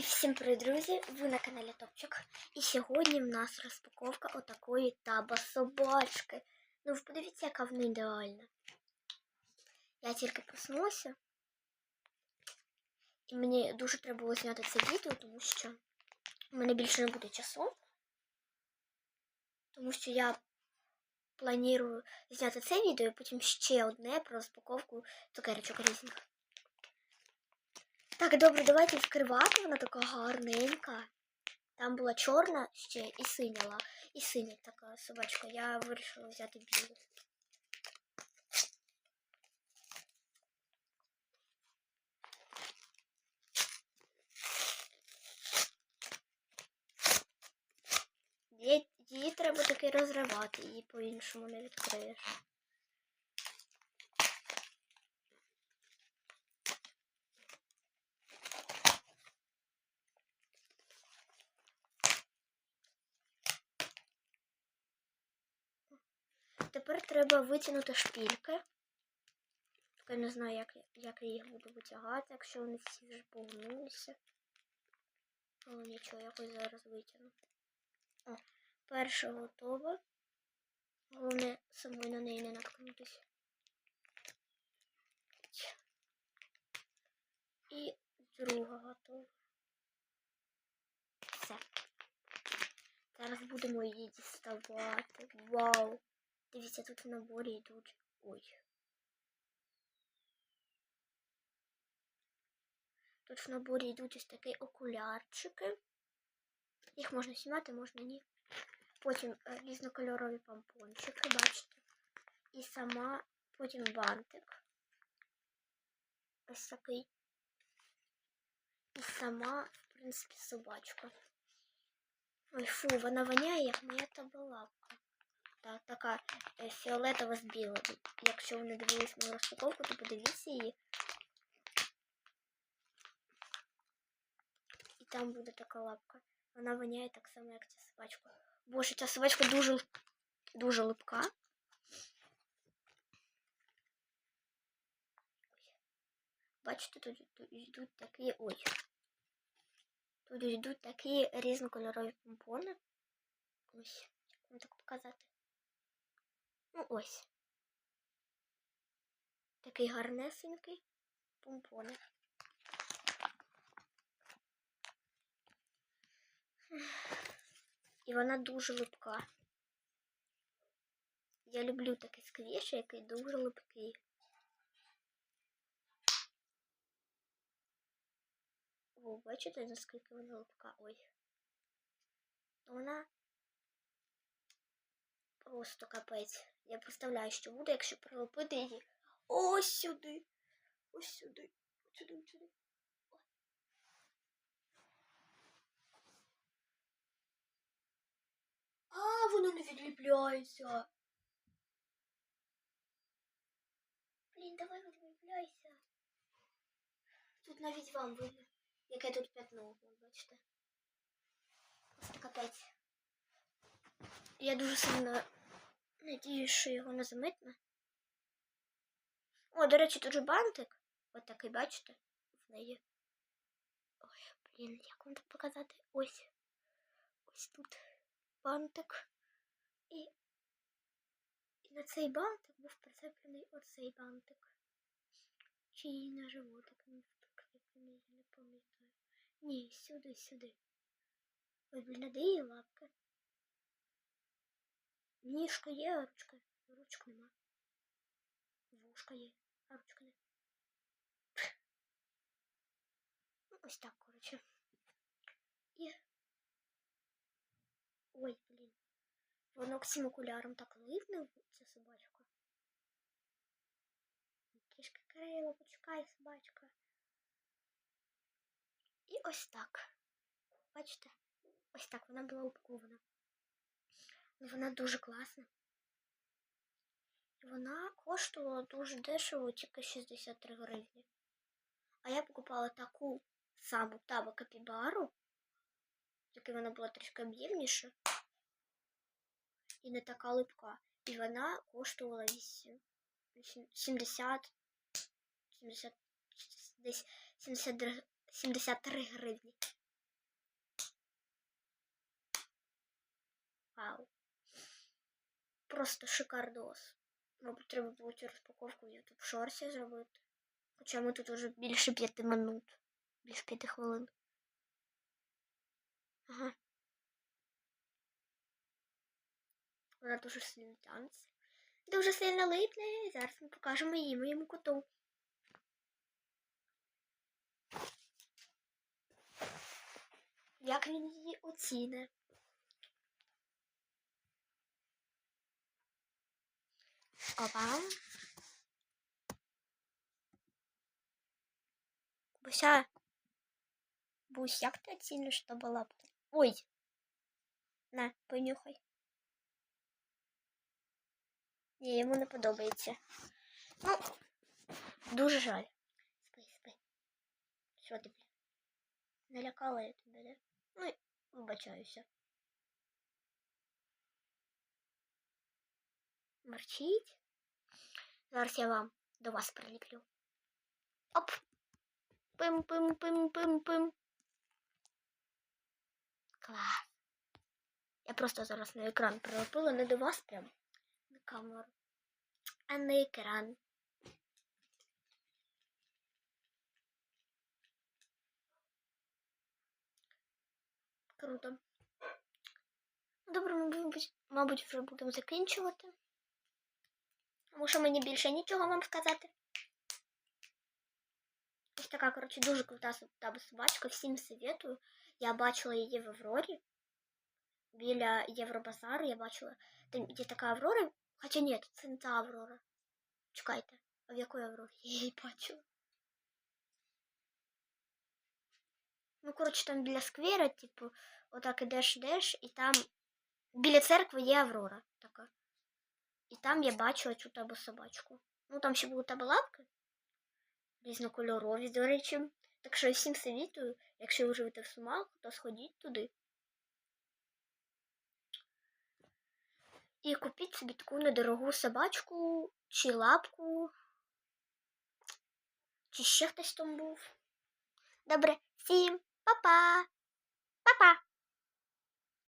І всім привіт, друзі! Ви на каналі Топчик. І сьогодні в нас розпаковка отакої таба собачки. Ну, ви подивіться, яка вона ідеальна. Я тільки проснулася. І мені дуже треба було зняти це відео, тому що в мене більше не буде часу. Тому що я планую зняти це відео і потім ще одне про розпаковку цукерочок різних. Так, добре, давайте відкривати. Вона така гарненька. Там була чорна ще і синя, і синя така собачка. Я вирішила взяти білу. Її треба таки розривати, її по-іншому не відкриєш. Тепер треба витягнути шпільки. Тільки не знаю, як, як я їх буду витягати, якщо вони всі вже погнулися. Але нічого, якось зараз витягну. О, перша готова. Головне самою на неї не наткнутися. І друга готова. Все. Зараз будемо її діставати. Вау! Дивіться, тут в наборі йдуть. Ой. Тут в наборі йдуть ось такі окулярчики. Їх можна знімати, можна ні. Потім е, різнокольорові помпончики, бачите. І сама, потім бантик. Ось такий. І сама, в принципі, собачка. Ой, фу, вона воняє, як моя табалапка. Та, така е, фіолетова з білим. Якщо ви не дивились мою розпаковку, то подивіться її. І там буде така лапка. Вона воняє так само, як ця собачка. Боже, ця собачка дуже дуже липка. Бачите, тут, тут йдуть такі. Ой. Тут йдуть такі різнокольорові помпони. Ось, як вам так показати. Ну ось. Такий гарнесенький помпони. І вона дуже липка. Я люблю такий сквіш, який дуже липкий. О, бачите, наскільки вона липка? Ой. Вона просто капець. Я представляю, що буде, якщо прилепити її ось сюди. Ось сюди. Ось сюди, ось сюди. А, воно не відліпляється. Блін, давай відліпляйся. Тут навіть вам видно, яке тут п'ятно, ви бачите. Просто капець. Я дуже сильно надіюсь, що його не замитне. О, до речі, тут же бантик. Ось такий, бачите? В неї. Ой, блін, як вам так показати? Ось. Ось тут бантик. І, і на цей бантик був прицеплений оцей бантик. Чи на животик не прикріплений, я не пам'ятаю. Ні, сюди, сюди. Ой, блін, де її лапки? Ніжка є, а ручка. Ручка нема. Вушка є, а ручка не. Ну, ось так, коротше. І Ой, блін. Воно к цим окулярам так ливне, ця собачка. Кішка Кирило, почекай, собачка. І ось так. Бачите? Ось так вона була упакована. Вона дуже класна. Вона коштувала дуже дешево, тільки 63 гривні. А я покупала таку саму табу капібару, тільки вона була трішки об'ємніша і не така липка. І вона коштувала 8, 70 70 десь 70, 73 гривні. Вау. Просто шикардос. Мабуть, треба було цю розпаковку в YouTube шорсі зробити. Хоча ми тут вже більше п'яти минут. Більше п'яти хвилин. Ага. Вона дуже сильно тянеться. Дуже сильно липне. І зараз ми покажемо її моєму коту. Як він її оціне? Опа. Буся. Бусь, як ти оціниш то лапку? Ой. На, понюхай. Ні, йому не подобається. Ну, дуже жаль. Спи, спи. Що ти, блін? Налякала я тебе, да? Ну, і вибачаюся. Морчить. Зараз я вам до вас приліплю. Оп! Пим, пим, пим, пим, пим. Клас. Я просто зараз на екран прилепила, не до вас прям на камеру, а на екран. Круто. Добре, мабуть, мабуть, вже будемо закінчувати. Тому що мені більше нічого вам сказати. Ось така, коротше, дуже крута собачка. Всім советую. Я бачила її в Аврорі. Біля Євробазару я бачила. Там є така Аврора. Хоча ні, це не та Аврора. Чекайте, а в якої Аврорі? Я її бачила. Ну, коротше, там біля сквера, типу, отак ідеш, ідеш, і там біля церкви є Аврора. І там я бачила цю табу собачку. Ну, там ще були табалапки. Різнокольорові, до речі. Так що я всім совітую, якщо ви живете в Сумах, то сходіть туди. І купіть собі таку недорогу собачку, чи лапку, чи ще хтось там був. Добре, всім па-па! Па-па!